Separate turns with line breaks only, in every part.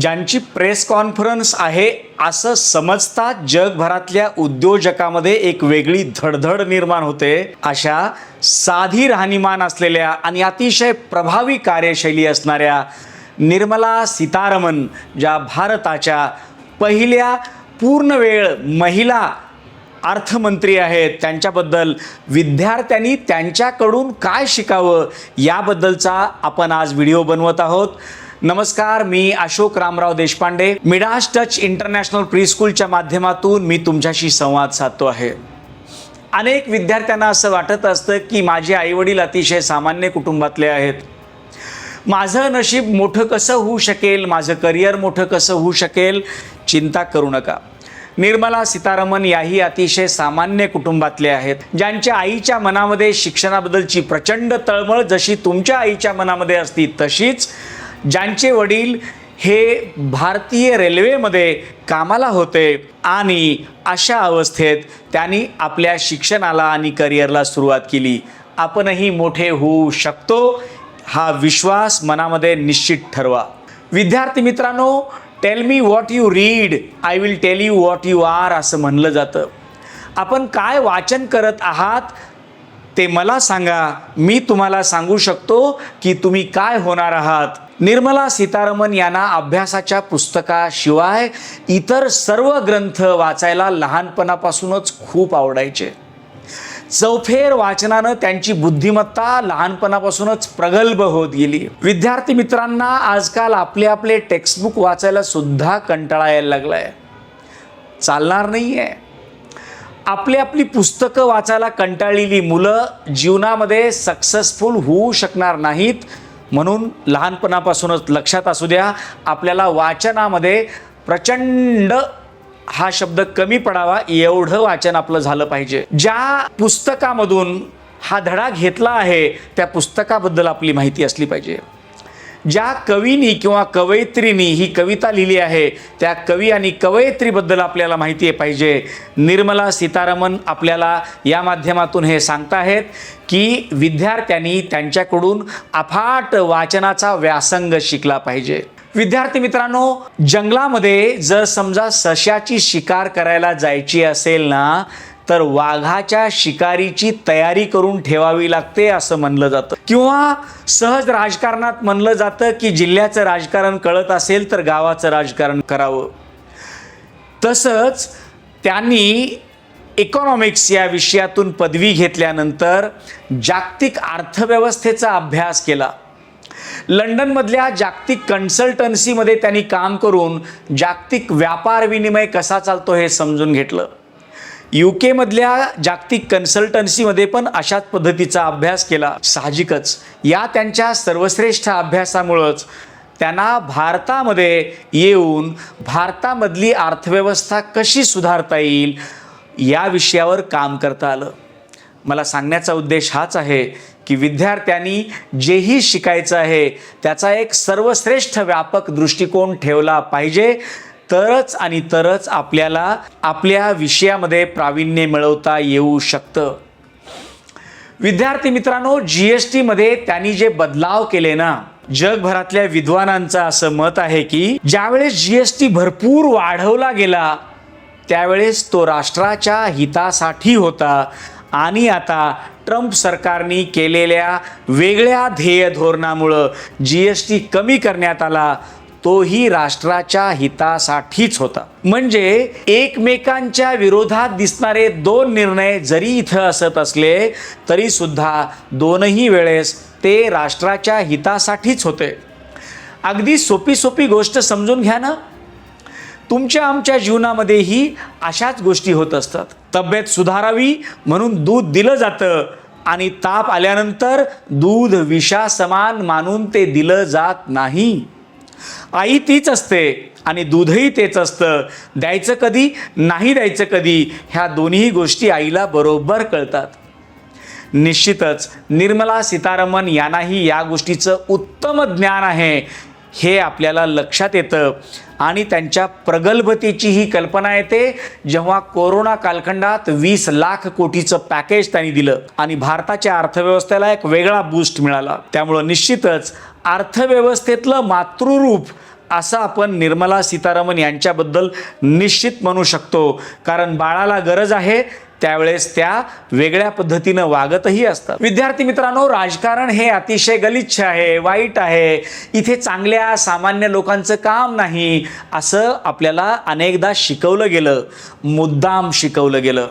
ज्यांची press conference आहे असं समजता जगभरातल्या उद्योजकामध्ये एक वेगळी धडधड निर्माण होते. अशा साधी राहणीमान असलेल्या आणि अतिशय प्रभावी कार्यशैली असणाऱ्या निर्मला सीतारमन ज्या भारताच्या पहिल्या पूर्णवेळ महिला अर्थमंत्री आहेत त्यांच्याबद्दल विद्यार्थ्यांनी त्यांच्याकडून काय शिकावं याबद्दलचा आपण आज व्हिडिओ बनवत आहोत. नमस्कार मी Ashok Ramrao Deshpande. Midas touch international प्रीस्कूलच्या माध्यमातून मी तुमच्याशी संवाद साधतो आहे. अनेक विद्यार्थ्यांना असं वाटत असतं की माझे आईवडील अतिशय सामान्य कुटुंबातले आहेत. माझं नशीब मोठं कसं होऊ शकेल माझं करिअर मोठं कसं होऊ शकेल चिंता करू नका. निर्मला सीतारमन याही अतिशय सामान्य कुटुंबातले आहेत. ज्यांच्या आईच्या मनामध्ये शिक्षणाबद्दलची प्रचंड तळमळ जशी तुमच्या आईच्या मनामध्ये असती तशीच ज्यांचे वडील हे भारतीय रेल्वेमध्ये कामाला होते आणि अशा अवस्थेत त्यांनी आपल्या शिक्षणाला आणि करिअरला सुरुवात केली. आपणही मोठे होऊ शकतो हा विश्वास मनामध्ये निश्चित ठरवा. विद्यार्थी मित्रांनो tell me what you read I will tell you what you are असं म्हणलं जातं. आपण काय वाचन करत आहात ते मला सांगा. मी तुम्हाला सांगू शकतो की तुम्ही काय होणार आहात. निर्मला सीतारमन यांना अभ्यासाच्या पुस्तकाशिवाय इतर सर्व ग्रंथ वाचायला लहानपणापासूनच खूप आवडायचे. चौफेर वाचनानं त्यांची बुद्धिमत्ता लहानपणापासूनच प्रगल्भ होत गेली. विद्यार्थी मित्रांना आजकाल आपले आपले टेक्स्टबुक वाचायला सुद्धा कंटाळा यायला लागलाय. चालणार नाही आहे आपली आपली पुस्तकं वाचायला कंटाळलेली मुलं जीवनामध्ये सक्सेसफुल होऊ शकणार नाहीत म्हणून लहानपणापासूनच लक्षात असू द्या आपल्याला वाचनामध्ये प्रचंड हा शब्द कमी पडावा एवढं वाचन आपलं झालं पाहिजे. ज्या पुस्तकामधून हा धडा घेतला आहे त्या पुस्तकाबद्दल आपली माहिती असली पाहिजे. ज्या कवीनी किंवा कवयित्रीनी ही कविता लिहिली आहे त्या कवी आणि कवयित्रीबद्दल आपल्याला माहिती आहे पाहिजे. निर्मला सीतारामन आपल्याला या माध्यमातून हे सांगताहेत की विद्यार्थ्यांनी त्यांच्याकडून अफाट वाचनाचा व्यासंग शिकला पाहिजे. विद्यार्थी मित्रांनो जंगलामध्ये जर समजा सश्याची शिकार करायला जायची असेल ना तर वाघाच्या शिकारीची तयारी करून ठेवावी लागते असं म्हणलं जातं. किंवा सहज राजकारणात म्हणलं जातं की जिल्ह्याचं राजकारण कळत असेल तर गावाचं राजकारण करावं. तसंच त्यांनी इकॉनॉमिक्स या विषयातून पदवी घेतल्यानंतर जागतिक अर्थव्यवस्थेचा अभ्यास केला. लंडनमधल्या जागतिक कन्सल्टन्सीमध्ये त्यांनी काम करून जागतिक व्यापार विनिमय कसा चालतो हे समजून घेतलं. यू केमधल्या जागतिक कन्सल्टन्सीमध्ये पण अशाच पद्धतीचा अभ्यास केला. साहजिकच. या त्यांच्या सर्वश्रेष्ठ अभ्यासामुळंच त्यांना भारतामध्ये येऊन भारतामधली अर्थव्यवस्था कशी सुधारता येईल या विषयावर काम करता आलं. मला सांगण्याचा उद्देश हाच आहे की विद्यार्थ्यांनी जेही शिकायचं आहे त्याचा एक सर्वश्रेष्ठ व्यापक दृष्टिकोन ठेवला पाहिजे. तरच आणि तरच आपल्याला आपल्या विषयामध्ये प्रावीण्य मिळवता येऊ शकतं. विद्यार्थी मित्रांनो जी एस टीमध्ये त्यांनी जे बदलाव केले ना जगभरातल्या विद्वानांचं असं मत आहे की ज्यावेळेस जी एस टी भरपूर वाढवला गेला त्यावेळेस तो राष्ट्राच्या हितासाठी होता आणि आता ट्रम्प सरकारने केलेल्या वेगळ्या ध्येय धोरणामुळं जी एस टी कमी करण्यात आला. तोही राष्ट्राच्या हितासाठीच होता. म्हणजे एकमेकांच्या विरोधात दिसणारे दोन निर्णय जरी इथं असत असले तरी सुद्धा दोनही वेळेस ते राष्ट्राच्या हितासाठीच होते. अगदी सोपी सोपी गोष्ट समजून घ्या ना. तुमच्या आमच्या जीवनामध्येही अशाच गोष्टी होत असतात. तब्येत सुधारावी म्हणून दूध दिलं जातं आणि ताप आल्यानंतर दूध विषासमान मानून ते दिलं जात नाही. आई तीच असते आणि दूधही तेच असतं. द्यायचं कधी? नाही द्यायचं कधी? ह्या दोन्ही गोष्टी आईला बरोबर कळतात. निश्चितच निर्मला सीतारमण यांनाही या गोष्टीचं उत्तम ज्ञान आहे. हे आपल्याला लक्षात येतं. आणि त्यांच्या प्रगल्भतेची ही कल्पना येते. जेव्हा कोरोना कालखंडात वीस लाख कोटीचं पॅकेज त्यांनी दिलं आणि भारताच्या अर्थव्यवस्थेला एक वेगळा बूस्ट मिळाला. त्यामुळं निश्चितच अर्थव्यवस्थेतलं मातृरूप असं आपण निर्मला सीतारामन यांच्याबद्दल निश्चित म्हणू शकतो. कारण बाळाला गरज आहे त्यावेळेस त्या वेगळ्या पद्धतीनं वागतही असतात. विद्यार्थी मित्रांनो राजकारण हे अतिशय गलिच्छ आहे वाईट आहे. इथे चांगल्या सामान्य लोकांचं काम नाही असं आपल्याला अनेकदा शिकवलं गेलं. मुद्दाम शिकवलं गेलं.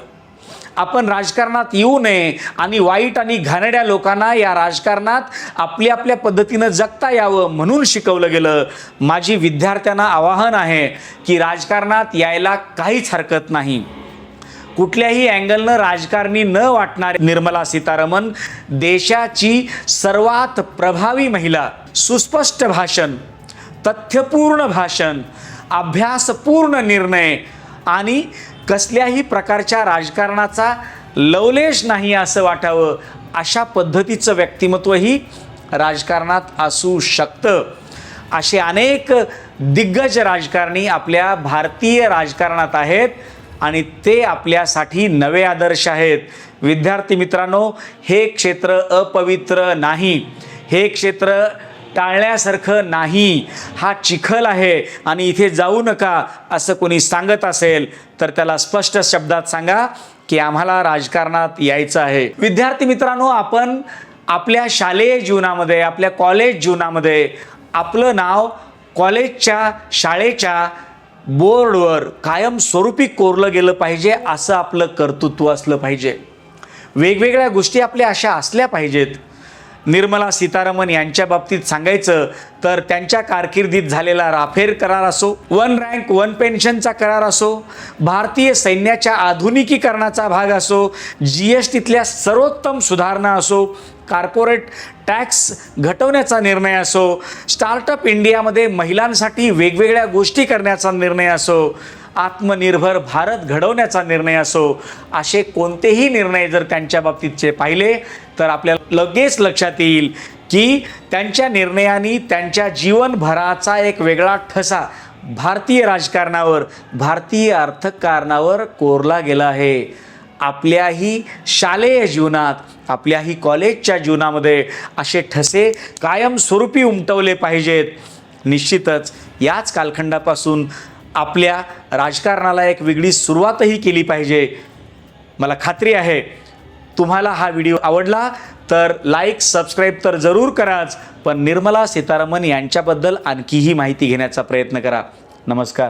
आपण राजकारणात येऊ नये आणि वाईट आणि घाणेड्या लोकांना या राजकारणात आपल्या आपल्या पद्धतीनं जगता यावं म्हणून शिकवलं गेलं. माझी विद्यार्थ्यांना आवाहन आहे की राजकारणात यायला काहीच हरकत नाही. कुठल्याही अँगलनं राजकारणी न वाटणारे निर्मला सीतारामन देशाची सर्वात प्रभावी महिला सुस्पष्ट भाषण तथ्यपूर्ण भाषण अभ्यासपूर्ण निर्णय आणि कसल्याही प्रकारच्या राजकारणाचा लवलेश नाही असं वाटावं अशा पद्धतीचं व्यक्तिमत्वही राजकारणात असू शकतं. असे अनेक दिग्गज राजकारणी आपल्या भारतीय राजकारणात आहेत आणि ते आपल्यासाठी नवे आदर्श आहेत. विद्यार्थी मित्रांनो हे क्षेत्र अपवित्र नाही. हे क्षेत्र टाळण्यासारखं नाही. हा चिखल आहे आणि इथे जाऊ नका असं कोणी सांगत असेल तर त्याला स्पष्ट शब्दात सांगा की आम्हाला राजकारणात यायचं आहे. विद्यार्थी मित्रांनो आपण आपल्या शालेय जीवनामध्ये आपल्या कॉलेज जीवनामध्ये आपलं नाव कॉलेजच्या शाळेच्या बोर्डवर कायमस्वरूपी कोरलं गेलं पाहिजे असं आपलं कर्तृत्व असलं पाहिजे. वेगवेगळ्या गोष्टी आपल्या अशा असल्या पाहिजेत. निर्मला सीतारामन यांच्या बाबतीत सांगायचं तर त्यांच्या कारकिर्दीत झालेला राफेल करार असो वन रँक वन पेन्शनचा करार असो भारतीय सैन्याच्या आधुनिकीकरणाचा भाग असो जी एस टीतल्या सर्वोत्तम सुधारणा असो कार्पोरेट टॅक्स घटवण्याचा निर्णय असो स्टार्टअप इंडियामध्ये महिलांसाठी वेगवेगळ्या गोष्टी करण्याचा निर्णय असो आत्मनिर्भर भारत घडवण्याचा निर्णय असो असे कोणतेही निर्णय जर त्यांच्या बाबतीतचे पाहिले तर आपल्याला लगेच लक्षात येईल की त्यांच्या निर्णयाने त्यांच्या जीवनभराचा एक वेगळा ठसा भारतीय राजकारणावर भारतीय अर्थकारणावर कोरला गेला आहे. आपल्याही शालेय जीवनात आपल्याही कॉलेजच्या जीवनामध्ये असे ठसे कायमस्वरूपी उमटवले पाहिजेत. निश्चितच याच कालखंडापासून आपल्या राजकारणाला एक वेगळी सुरुवातही केली पाहिजे. मला खात्री आहे. तुम्हाला हा व्हिडिओ आवडला तर लाईक सबस्क्राईब तर जरूर कराच पण निर्मला सीतारामन यांच्याबद्दल आणखीही माहिती घेण्याचा प्रयत्न करा. नमस्कार.